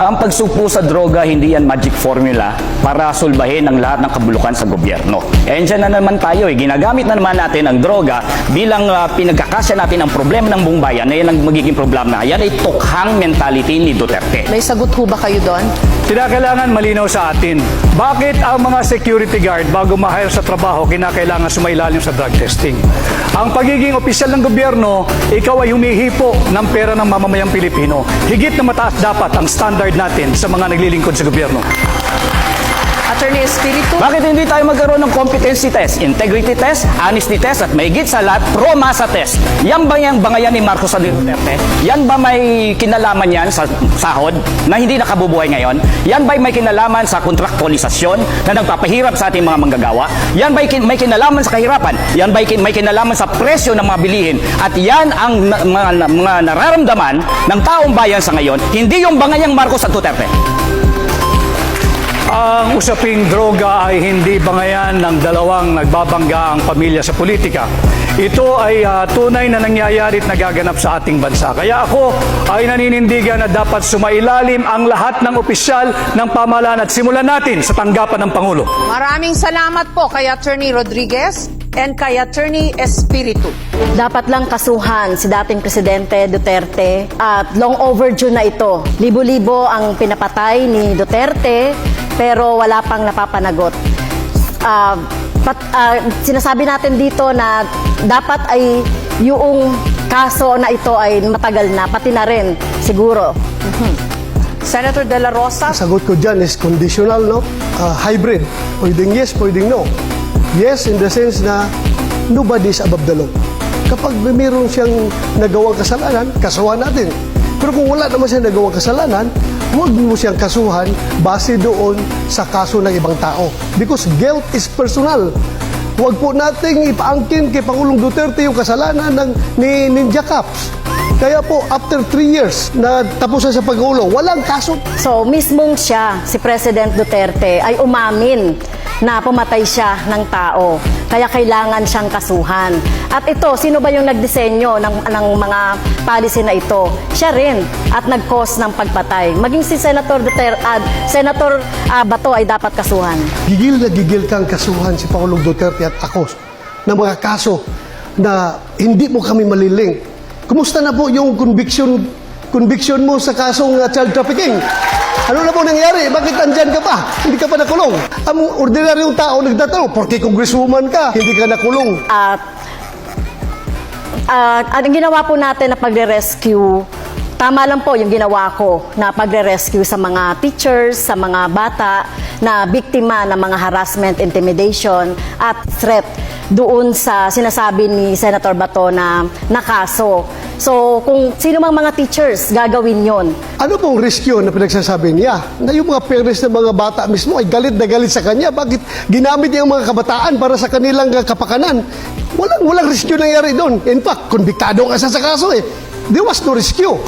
Ang pagsugpo sa droga, hindi yan magic formula para sulbahin ang lahat ng kabulukan sa gobyerno. Eh, dyan na naman tayo eh. Ginagamit na naman natin ang droga bilang ah, pinagkakasya natin ang problema ng buong bayan na yan ang magiging problema. Yan ay tukhang mentality ni Duterte. May sagot ho ba kayo doon? Kinakailangan malinaw sa atin, bakit ang mga security guard bago ma-hire sa trabaho, kinakailangan sumailalim sa drug testing? Ang pagiging opisyal ng gobyerno, ikaw ay humihipo ng pera ng mamamayang Pilipino. Higit na mataas dapat ang standard natin sa mga naglilingkod sa gobyerno. Attorney Espiritu? Bakit hindi tayo magkaroon ng competency test, integrity test, honesty test, at may sa lahat, pro-masa test? Yan ba yung bangayan ni Marcos sa Duterte? Yan ba may kinalaman yan sa sahod na hindi nakabubuhay ngayon? Yan ba may kinalaman sa kontraktualisasyon na nagpapahirap sa ating mga manggagawa? Yan ba may kinalaman sa kahirapan? Yan ba may kinalaman sa presyo ng mga bilihin? At yan ang mga, mga nararamdaman ng taong bayan sa ngayon, hindi yung bangayang Marcos at Duterte. Ang usaping droga ay hindi bangayan ng dalawang nagbabangga ang pamilya sa politika. Ito ay ah, tunay na nangyayari at nagaganap sa ating bansa. Kaya ako ay naninindigan na dapat sumailalim ang lahat ng opisyal ng pamahalaan at simulan natin sa tanggapan ng Pangulo. Maraming salamat po kay Attorney Rodriguez and kay Attorney Espiritu. Dapat lang kasuhan si dating Presidente Duterte at long overdue na ito. Libo-libo ang pinapatay ni Duterte pero wala pang napapanagot. Ah, pat- ah, sinasabi natin dito na dapat ay yung kaso na ito ay matagal na, pati na rin siguro. Senator De La Rosa? Sagot ko dyan is conditional, no? Ah, hybrid. Pwedeng yes, pwedeng no. Yes in the sense na nobody is above the law. Kapag may meron siyang nagawang kasalanan, kasuhan natin. Pero kung wala naman siyang nagawang kasalanan, huwag mo siyang kasuhan base doon sa kaso ng ibang tao. Because guilt is personal. Huwag po nating ipaangkin kay Pangulong Duterte yung kasalanan ng, ni Ninja Caps. Kaya po, after three years na tapos sa pag-ulo, walang kaso So, mismong siya, si President Duterte, ay umamin na pumatay siya ng tao. Kaya kailangan siyang kasuhan. At ito, sino ba yung nagdisenyo ng, ng mga policy na ito? Siya rin. At nag-cause ng pagpatay. Maging si Senator Duterte, ah, Senator ah, Bato ay dapat kasuhan. gigil na gigil kang kasuhan si Pangulong Duterte at ako ng mga kaso na hindi mo kami maliling. Kumusta na po yung conviction conviction mo sa kasong uh, child trafficking? Ano na po nangyari? Bakit andyan ka pa? Hindi ka pa nakulong. Ang ordinaryong tao nagtatanong, porque congresswoman ka, hindi ka nakulong. At at ang ginawa po natin na pagre-rescue, tama lang po yung ginawa ko na pagre-rescue sa mga teachers, sa mga bata na biktima ng mga harassment, intimidation at threat doon sa sinasabi ni Senator Bato na nakaso. So, kung sino mang mga teachers, gagawin yon. Ano pong risk yun na pinagsasabi niya? Na yung mga parents ng mga bata mismo ay galit na galit sa kanya. Bakit ginamit niya ang mga kabataan para sa kanilang kapakanan? Walang, walang risk yun nangyari doon. In fact, konbiktado ka sa kaso eh. There was no rescue.